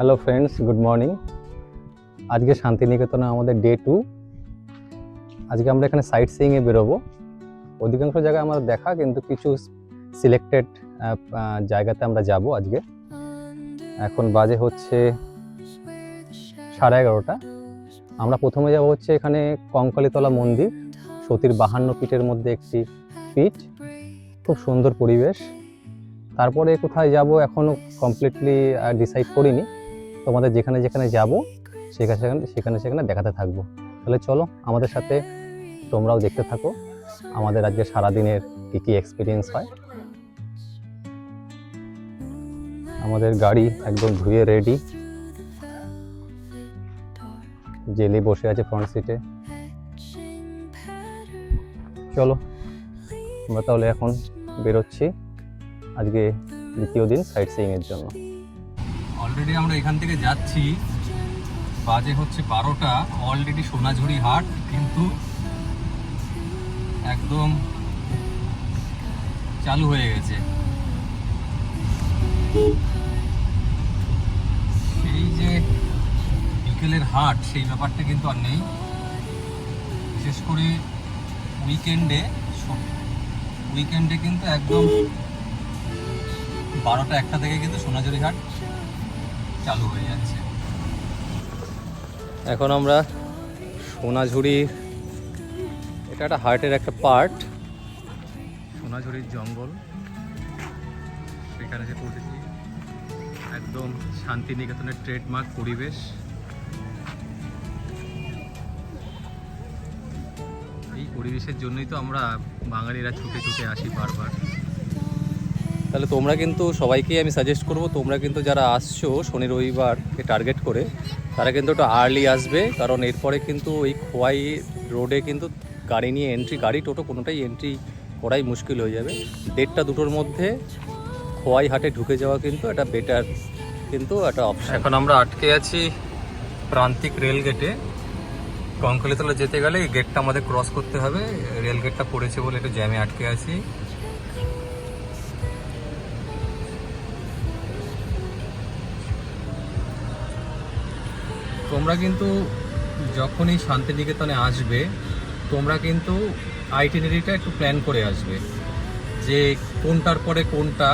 Hello friends good morning আজকে শান্তিনিকেতনে আমাদের ডে টু আজকে আমরা এখানে সাইট সিইংয়ে বেরোবো। অধিকাংশ জায়গায় আমাদের দেখা, কিন্তু কিছু সিলেক্টেড জায়গাতে আমরা যাব আজকে। এখন বাজে হচ্ছে সাড়ে এগারোটা। আমরা প্রথমে যাব হচ্ছে এখানে কঙ্কালীতলা মন্দির, সতীর বাহান্ন পিঠের মধ্যে একটি পীঠ খুব সুন্দর পরিবেশ। তারপরে কোথায় যাব এখনও কমপ্লিটলি ডিসাইড করিনি। তোমাদের যেখানে যেখানে যাব, সেখানে সেখানে সেখানে সেখানে দেখাতে থাকব। তাহলে চলো আমাদের সাথে তোমরাও দেখতে থাকো। আমাদের আজকে সারাদিনের কী কী এক্সপিরিয়েন্স হয়। আমাদের গাড়ি একদম ধুয়ে রেডি জেলি বসে আছে ফ্রন্ট সিটে চলো, আমরা তাহলে এখন বেরোচ্ছি। আজকে দ্বিতীয় দিন সাইট সিইং এর জন্য। অলরেডি আমরা এখান থেকে যাচ্ছি। বাজে হচ্ছে বারোটা অলরেডি সোনাঝুরি হাট, কিন্তু একদম চালু হয়ে গেছে। সেই যে বিকেলের হাট, সেই ব্যাপারটা কিন্তু আর নেই। বিশেষ করে উইকেন্ডে উইকেন্ডে কিন্তু একদম বারোটা একটা থেকে কিন্তু সোনাঝুরি হাট। চালু হয়ে যাচ্ছে। এখন আমরা সোনাঝুরি এটা একটা হার্টের একটা পার্ট। সোনাঝুরির জঙ্গল সেখানে যে পৌঁছেছি একদম শান্তিনিকেতনের ট্রেডমার্ক পরিবেশ। এই পরিবেশের জন্যই তো আমরা বাঙালিরা ছুটে ছুটে আসি বারবার। তাহলে তোমরা কিন্তু সবাইকেই আমি সাজেস্ট করব, তোমরা কিন্তু যারা আসছো শনি রবিবারকে টার্গেট করে, তারা কিন্তু একটু আর্লি আসবে, কারণ এরপরে কিন্তু ওই খোয়াই রোডে কিন্তু গাড়ি নিয়ে এন্ট্রি গাড়ি, টোটো কোনোটাই এন্ট্রি করাই মুশকিল হয়ে যাবে। দেড়টা দুটোর মধ্যে খোয়াই হাটে ঢুকে যাওয়া কিন্তু একটা বেটার কিন্তু একটা অপশন এখন আমরা আটকে আছি প্রান্তিক রেল গেটে কঙ্কলিতলা যেতে গেলে এই গেটটা আমাদের ক্রস করতে হবে রেল গেটটা পড়েছে বলে একটু জ্যামে আটকে আছি। তোমরা কিন্তু যখনই শান্তিনিকেতনে আসবে, তোমরা কিন্তু আইটিনারিটা একটু প্ল্যান করে আসবে যে কোনটার পরে কোনটা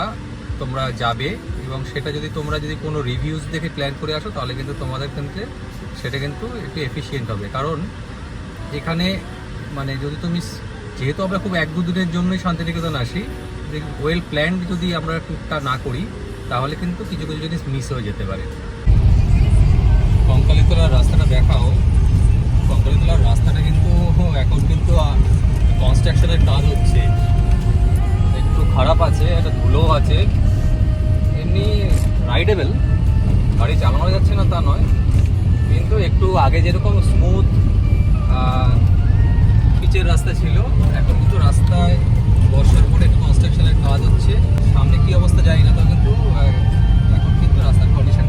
তোমরা যাবে এবং সেটা যদি তোমরা যদি কোনো রিভিউজ দেখে প্ল্যান করে আসো, তাহলে কিন্তু তোমাদের ক্ষেত্রে সেটা কিন্তু একটু এফিসিয়েন্ট হবে। কারণ এখানে মানে যদি তুমি যেহেতু আমরা খুব এক দু দিনের জন্যই শান্তিনিকেতন আসি ওয়েল প্ল্যান যদি আমরা ট্যুরটা না করি, তাহলে কিন্তু কিছু কিছু জিনিস মিস হয়ে যেতে পারে। কঙ্কালীতলার রাস্তাটা দেখাও। কঙ্কালীতলার রাস্তাটা কিন্তু এখন কিন্তু কনস্ট্রাকশনের কাজ হচ্ছে। একটু খারাপ আছে, একটা ধুলো আছে। এমনি রাইডেবল গাড়ি চালানো যাচ্ছে না তা নয়। কিন্তু একটু আগে যেরকম স্মুথ পিচের রাস্তা ছিল, এখন কিন্তু রাস্তায় বর্ষার পরে একটু কনস্ট্রাকশনের কাজ হচ্ছে। সামনে কি অবস্থা জানি না তো কিন্তু এখন কিন্তু রাস্তার কন্ডিশন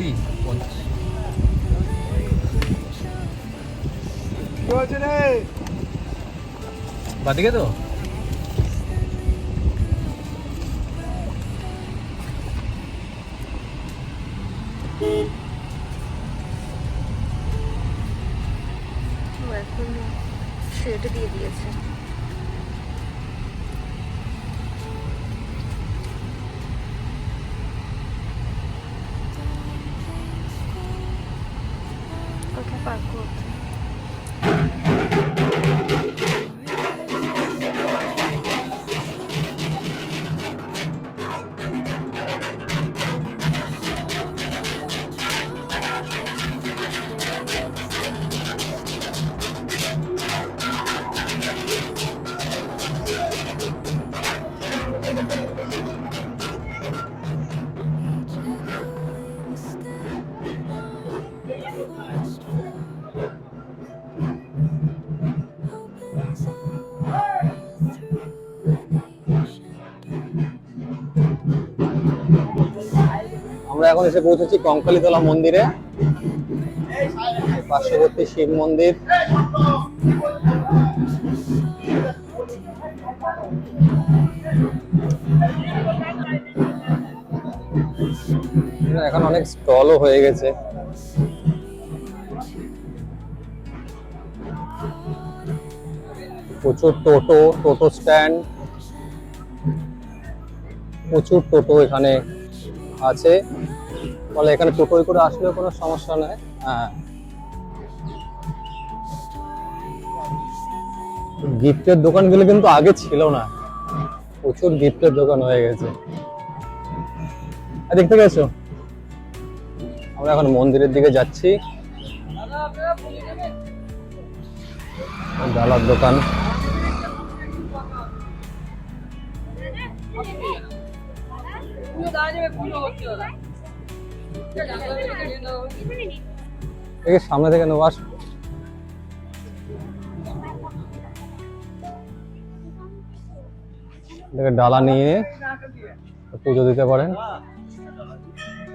কুড়ি পঞ্চাশ বাদিকে তো? এখন এসে পৌঁছেছি কঙ্কালীতলা মন্দিরে। পার্শ্ববর্তী শিব মন্দির। এখন অনেক স্টলও হয়ে গেছে। প্রচুর টোটো টোটো স্ট্যান্ড। প্রচুর টোটো এখানে আছে। ফলে এখানে টোটোয় করে আসলেও কোনো সমস্যা নেই। হ্যাঁ। গিফটের দোকানগুলো কিন্তু আগে ছিল না। প্রচুর গিফটের দোকান হয়ে গেছে। দেখতে গেছো আমরা এখন মন্দিরের দিকে যাচ্ছি। ডালার দোকান। এই সামনে থেকে নেওয়া আস। ডালা নিয়ে পুজো দিতে পারেন।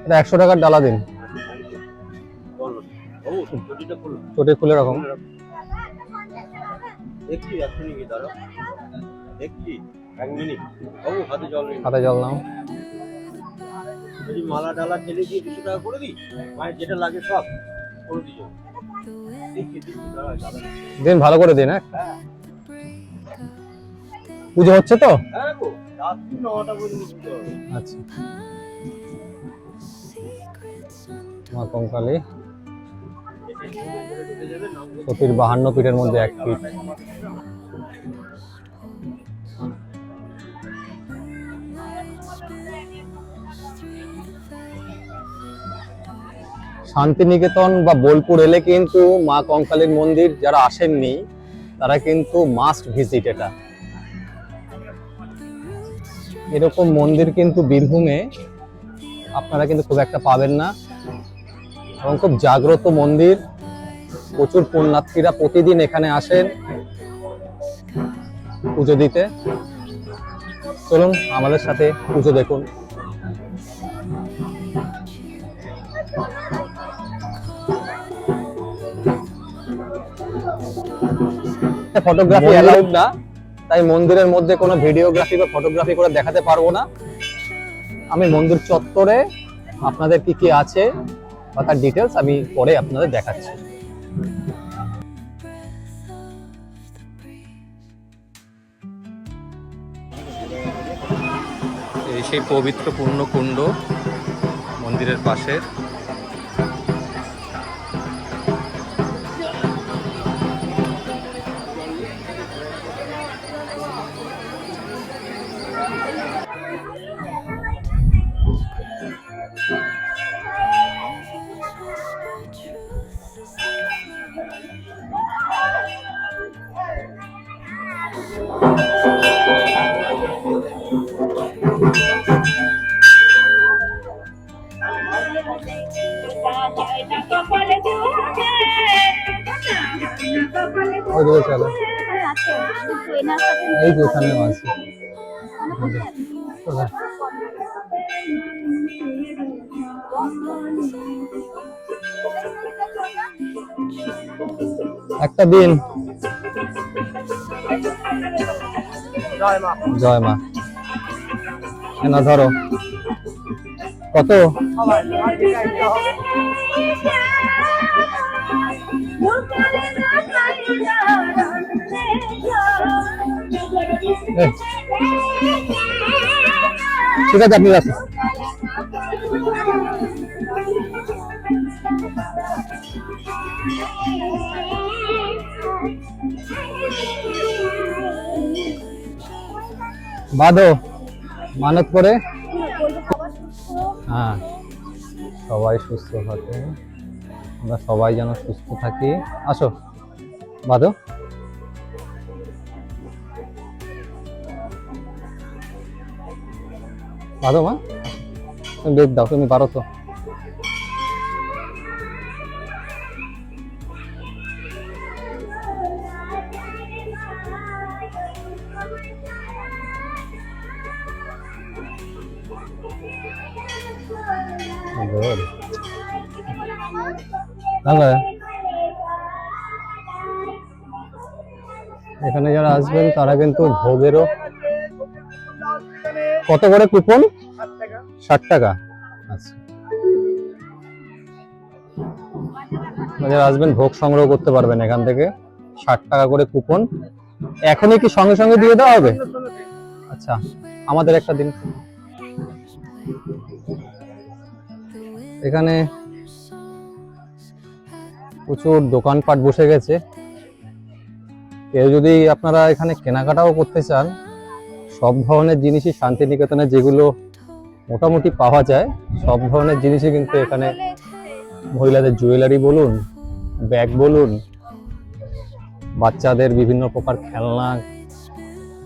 এটা একশো টাকার ডালা দিন। চটি খুলে নিন হাতে জল নাও। যদি মালা ডালা ঠেলে দিয়ে দুশো টাকা করে দিই মায়ের যেটা লাগে সব করে দাঁড়া দিন ভালো করে দিন হ্যাঁ? পুজো হচ্ছে তো? হ্যাঁ। আচ্ছা। মা কঙ্কালী। সতীর বাহান্ন পীঠের মধ্যে এক পীঠ। শান্তিনিকেতন বা বোলপুর এলে কিন্তু মা কঙ্কালীর মন্দির যারা আসেননি, তারা কিন্তু মাস্ট ভিজিট এটা। এরকম মন্দির কিন্তু বীরভূমে আপনারা কিন্তু খুব একটা পাবেন না। এবং খুব জাগ্রত মন্দির। প্রচুর পুণ্যার্থীরা প্রতিদিন এখানে আসেন পুজো দিতে। চলুন আমাদের সাথে পুজো দেখুন। ফটোগ্রাফি অ্যালাউড না তাই মন্দিরের মধ্যে কোনো ভিডিওগ্রাফি বা ফটোগ্রাফি করে দেখাতে পারব না। আমি মন্দির চত্বরে আপনাদের কি কি আছে বা তার ডিটেলস আমি পরে আপনাদের দেখাচ্ছি। এই সেই পবিত্র পূর্ণ কুণ্ড মন্দিরের পাশের। একটা দিন। জয় মা। জয় মা। না ধরো। কত? ঠিক আছে আপনি রাখুন বাঁধো, মানত করে। হ্যাঁ সবাই সুস্থ থাকে। আমরা সবাই যেন সুস্থ থাকি। আসো, বাঁধো। বাঁধো মা। তুমি বেদ দাও, তুমি পারো তো। তাহলে এখানে যারা আসবেন তারা কিন্তু ভোগেরও কত করে কুপন? ষাট টাকা। আচ্ছা। যারা আসবেন ভোগ সংগ্রহ করতে পারবেন এখান থেকে। ষাট টাকা করে কুপন। এখনই কি সঙ্গে সঙ্গে দিয়ে দেওয়া হবে? আচ্ছা আমাদের একটা দিন। এখানে প্রচুর দোকানপাট বসে গেছে। কেউ যদি আপনারা এখানে কেনাকাটাও করতে চান, সব ধরনের জিনিসই শান্তিনিকেতনে যেগুলো মোটামুটি পাওয়া যায়, সব ধরনের জিনিসই কিন্তু এখানে মহিলাদের জুয়েলারি বলুন, ব্যাগ বলুন, বাচ্চাদের বিভিন্ন প্রকার খেলনা,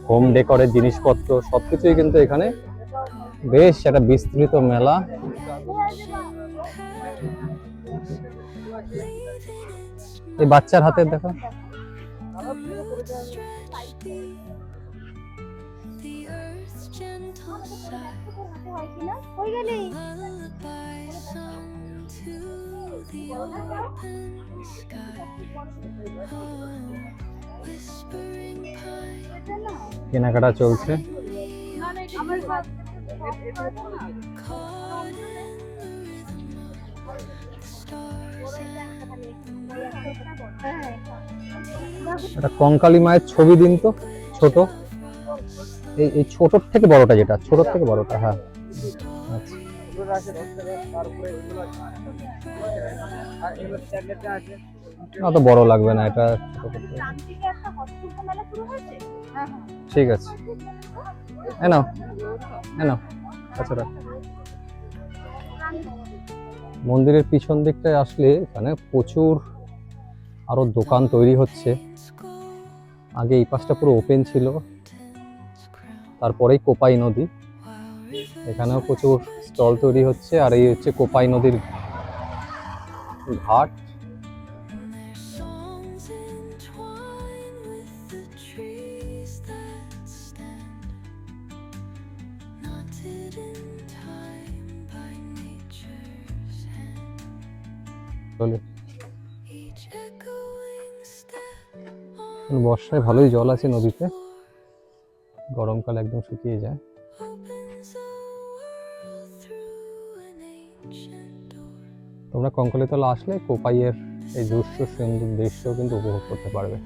হোম ডেকরের জিনিসপত্র সব কিছুই কিন্তু এখানে বেশ একটা বিস্তৃত মেলা এই বাচ্চার হাতে দেখো। কেনাকাটা চলছে। একটা কঙ্কালী মায়ের ছবি দিন তো, ছোট। এই এই ছোটর থেকে বড়টা যেটা, ছোটর থেকে বড়টা হ্যাঁ। অত বড় লাগবে না, এটা ঠিক আছে। এ নাও আচ্ছা মন্দিরের পিছন দিকটায় আসলে এখানে প্রচুর আরও দোকান তৈরি হচ্ছে। আগে এই পাশটা পুরো ওপেন ছিল। তারপরেই কোপাই নদী। এখানেও প্রচুর স্টল তৈরি হচ্ছে। আর এই হচ্ছে কোপাই নদীর ঘাট। songs বর্ষায় ভালোই জল আছে নদীতে গরমকাল একদম শুকিয়ে যায়. তোমরা কঙ্কালীতলা আসলে কোপাইয়ের এই দৃশ্য সুন্দর দৃশ্য কিন্তু উপভোগ করতে পারবে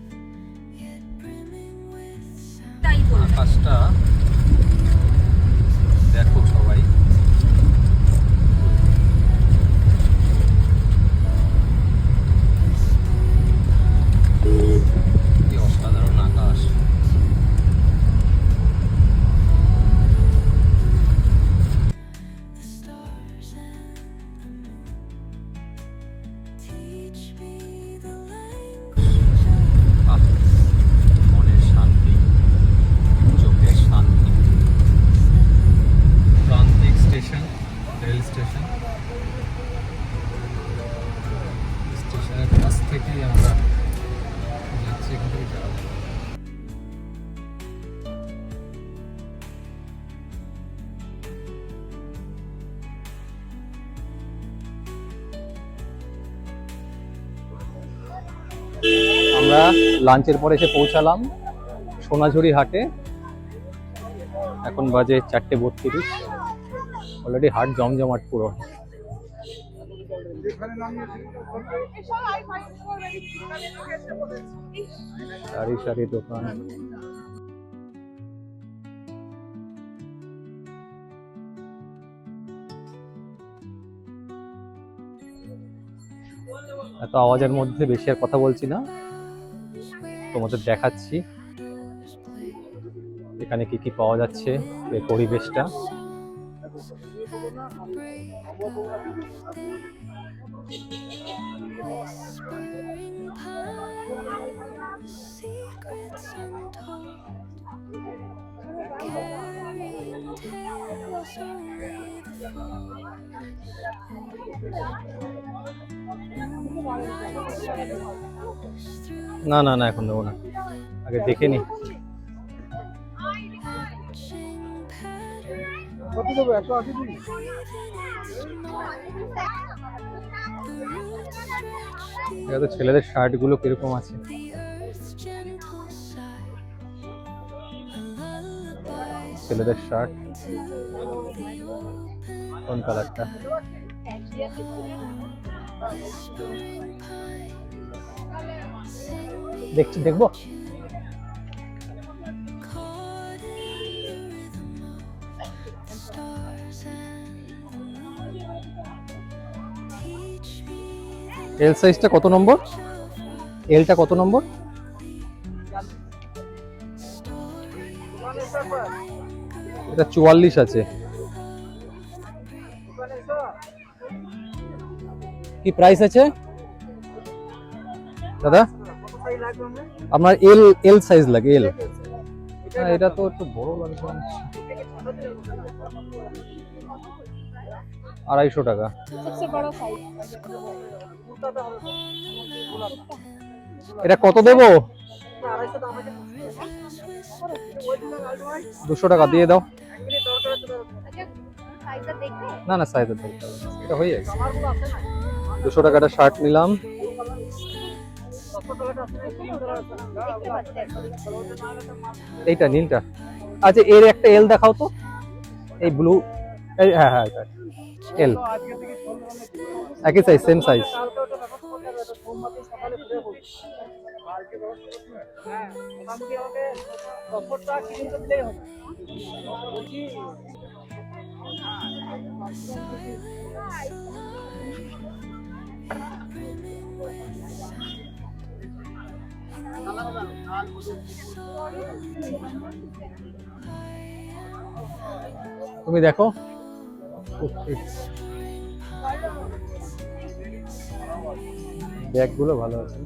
লাঞ্চের পরে এসে পৌঁছালাম সোনাঝুরি হাটে। এখন বাজে চারটে বত্রিশ। অলরেডি হাট জমজমাট পুরো। সারি সারি দোকান। এত আওয়াজের মধ্যে বেশি আর কথা বলছি না। তোমাদের দেখাচ্ছি। এখানে কি কি পাওয়া যাচ্ছে এই পরিবেশটা? Whispering pines, না না না, এখন দেবো না। আগে দেখে নি। ছেলেদের শার্টগুলো কীরকম আছে? ছেলেদের শার্ট। কোন কালারটা? দেখছি দেখব? এল সাইজটা কত নম্বর? এলটা কত নম্বর? এটা চুয়াল্লিশ আছে। কি প্রাইস আছে? দাদা? আপনার এল এল সাইজ লাগে এল হ্যাঁ এটা তো একটু বড় লাগছে আড়াইশো টাকা। এটা কত দেবো? দুশো টাকা, দিয়ে দাও। না না সাইজের এটা হয়ে গেছে। দুশো টাকাটা শার্ট নিলাম। এইটা, নীলটা। আচ্ছা এর একটা এল দেখাও তো। এই ব্লু হ্যাঁ হ্যাঁ এল একই সাইজ সেম সাইজ তুমি দেখো। ব্যাগগুলো ভালো আছে।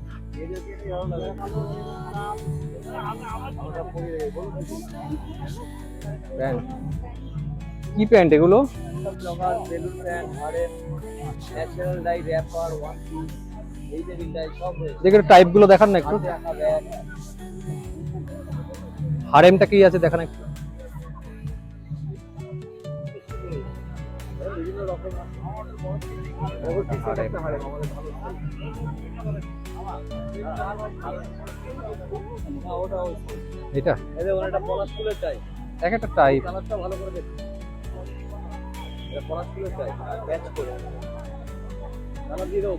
প্যান্ট। কি প্যান্ট এগুলো? Blogger balloon pant harem natural dye wrapper one piece এই যে ডাই সব রয়েছে যেগুলো টাইপগুলো দেখান না একটু। হারেমটা কি আছে দেখান একটু। বিভিন্ন রকম হারেম। এটা? এদের পলাশ ফুলের চাই এক একটা টাইপ। কালারটা ভালো করে দেখো ফুলের চাই ব্যাচ করে কালার দিয়ে দেবো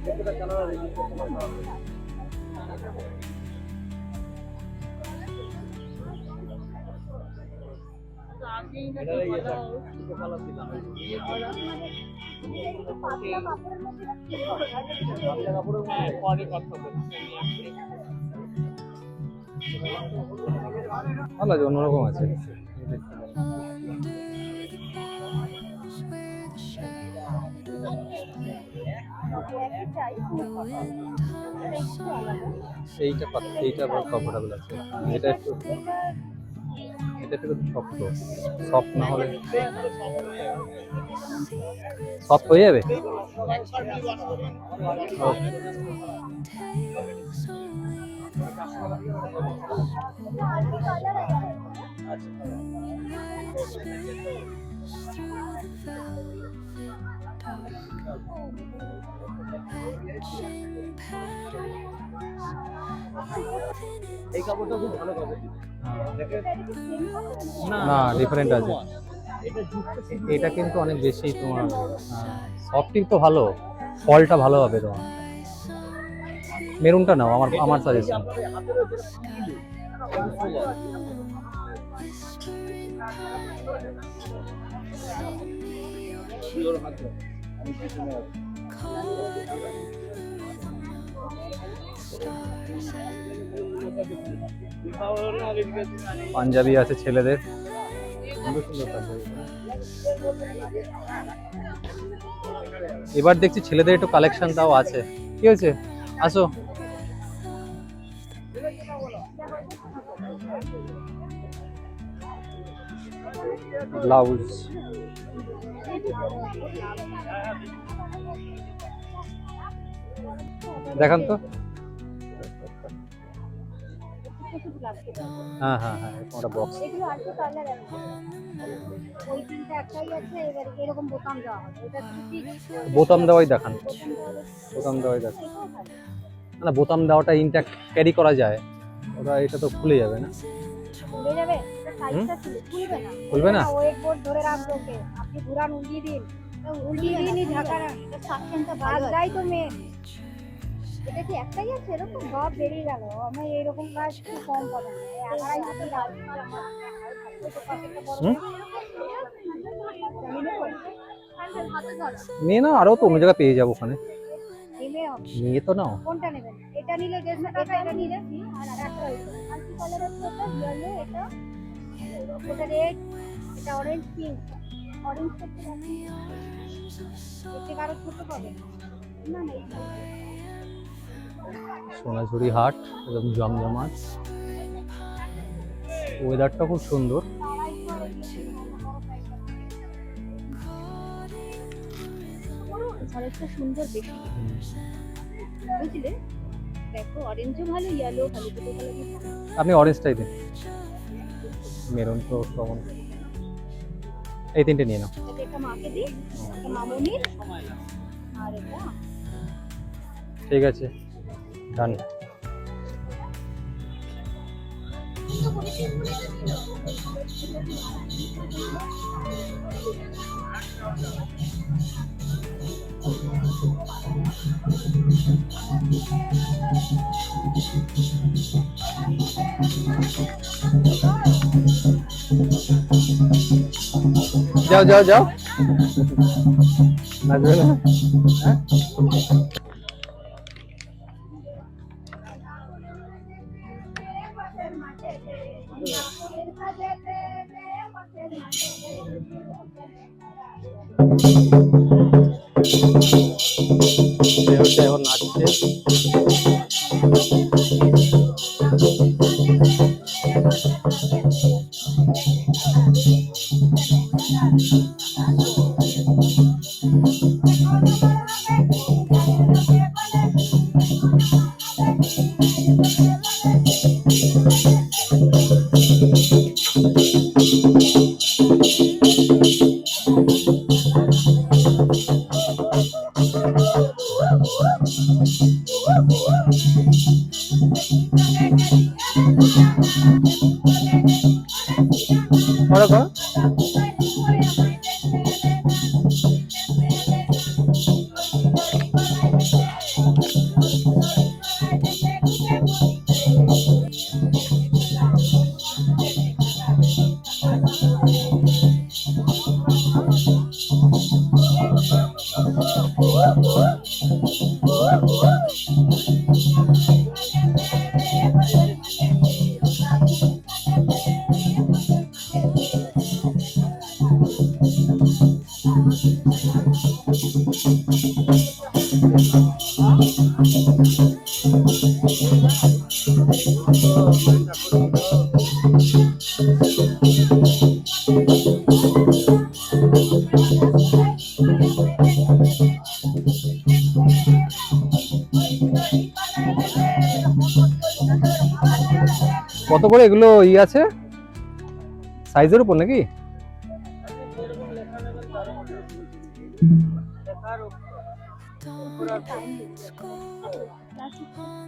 ভালো আছে অন্যরকম আছে। এইটা পাত- এইটা আবার কমফোর্টেবল আছে। এটা একটু এটা একটু শক্ত সফট না হলে সফট হয়ে যাবে? Okay. এই কাপড়টা খুব ভালো কাপড় না ডিফারেন্ট আছে। এটা কিন্তু অনেক বেশি তোমার সফটিং তো ভালো ফলটা ভালো হবে তোমার। মেরুনটা নাও আমার আমার সাজেশন হাতেরও যেটা পাঞ্জাবি আছে ছেলেদের। এবার দেখছি ছেলেদের একটু কালেকশন তাও আছে। কি হয়েছে? আসো। ব্লাউজ দেখান তো। হ্যাঁ হ্যাঁ হ্যাঁ বক্স বোতাম দেওয়াই দেখান। বোতাম দেওয়াই দেখান। না, বোতাম দেওয়াটা ইনট্যাক্ট ক্যারি করা যায়। ওটা এটা তো খুলে যাবে না। খুলে যাবে? খুলবে না। না? ওয়েট বোর্ড ধরে রাখবে ওকে। আপনি ঘুরান উল্টিয়ে দিন। উল্টিয়ে দিনই এটা সাকশনটা বাজটাই তো মেন এটা কি একটাই আছে? এরকম সব বেরিয়ে গেল। আমি এইরকম কাজ খুব কম না আড়াই হাতে আমার নিয়ে নাও আরও তো অন্য জায়গায় পেয়ে যাব ওখানে। নিয়ে তো নাও। কোনটা নেবেন? এটা নিলে দেড়শো টাকা এটা নিলে আর একটা মাল্টি কালারের এটা ওটা রেড এটা অরেঞ্জ পিঙ্ক অরেঞ্জ ছোট পাবে না। না সোনাঝুরি হাট একদম জমজমাট। ওয়েদারটা খুব সুন্দর। সুন্দর বেশি। বুঝলে? দেখো অরেঞ্জও ভালো ইয়েলো ভালো দুটো ভালো। আপনি অরেঞ্জটাই দিন মেরুন তো কমন এই তিনটে নিয়ে নাও। এটা একটা মাকে দিই একটা মামনির আর এটা ঠিক আছে ডান যাও যাও যাও নাচবে না হ্যাঁ দেহটা এখন নাচছে করো করে এগুলো ই আছে? সাইজের উপর নাকি?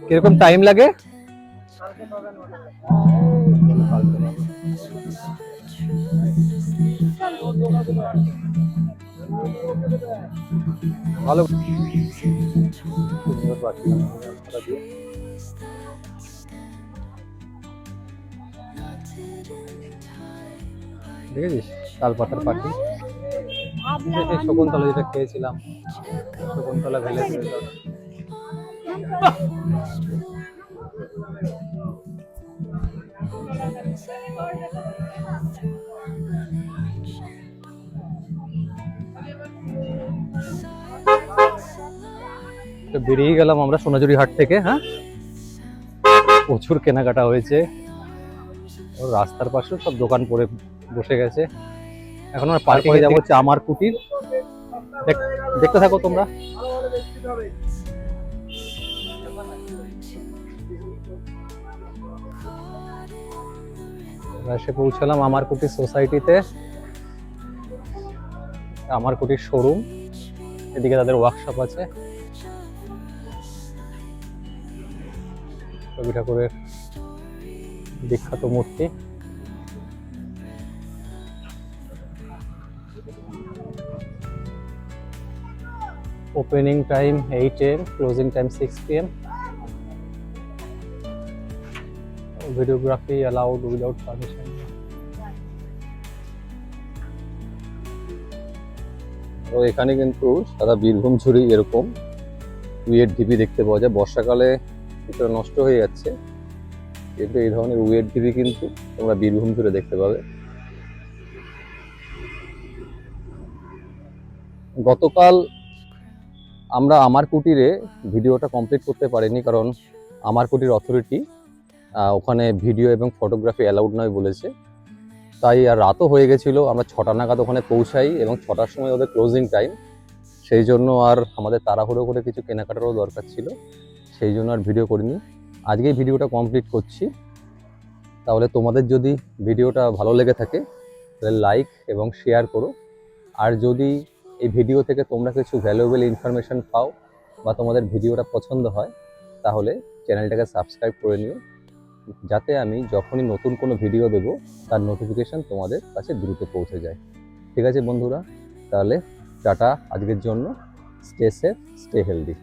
কীরকম টাইম লাগে? ভালো। দেখেছিস? তাল পাতার পাখি শকুন্তলা যেটা খেয়েছিলাম। শকুন্তলা ভেলে বেরিয়ে গেলাম আমরা সোনাঝুরি হাট থেকে হ্যাঁ? প্রচুর কেনাকাটা হয়েছে। রাস্তার পাশে সব দোকান পড়ে বসে গেছে। এখন আমরা পার্কে যাব হচ্ছে আমার কুটির। দেখ- দেখতে থাকো তোমরা। এসে পৌঁছালাম আমার কুটির সোসাইটিতে। আমার কুটির শোরুম। এদিকে তাদের ওয়ার্কশপ আছে। রবি ঠাকুরের বিখ্যাত মূর্তি। Opening time 8 closing time time 6 pm videography allowed without permission. তো এখানে কিন্তু সারা বীরভূম ঝুড়ি এরকম। উইয়ের ঢিপি দেখতে পাওয়া যায়। বর্ষাকালে কিছুটা নষ্ট হয়ে যাচ্ছে। কিন্তু এই ধরনের উইয়ের ঢিপি কিন্তু তোমরা বীরভূম জুড়ে দেখতে পাবে। গতকাল আমরা আমার কুটিরে ভিডিওটা কমপ্লিট করতে পারিনি, কারণ আমার কুটির অথরিটি ওখানে ভিডিও এবং ফটোগ্রাফি অ্যালাউড নয় বলেছে। তাই আর রাতও হয়ে গেছিল, আমরা ছটা নাগাদ ওখানে পৌঁছাই এবং ছটার সময় ওদের ক্লোজিং টাইম সেই জন্য আর আমাদের তাড়াহুড়ো করে কিছু কেনাকাটারও দরকার ছিল, সেই জন্য আর ভিডিও করিনি। আজকেই ভিডিওটা কমপ্লিট করছি। তাহলে তোমাদের যদি ভিডিওটা ভালো লেগে থাকে, তাহলে লাইক এবং শেয়ার করো। আর যদি এই ভিডিও থেকে তোমরা কিছু ভ্যালুয়েবল ইনফরমেশান পাও বা তোমাদের ভিডিওটা পছন্দ হয়, তাহলে চ্যানেলটাকে সাবস্ক্রাইব করে নিও। যাতে আমি যখনই নতুন কোনো ভিডিও দেব, তার নোটিফিকেশান তোমাদের কাছে দ্রুত পৌঁছে যায়। ঠিক আছে বন্ধুরা, তাহলে টাটা, আজকের জন্য। Stay safe stay healthy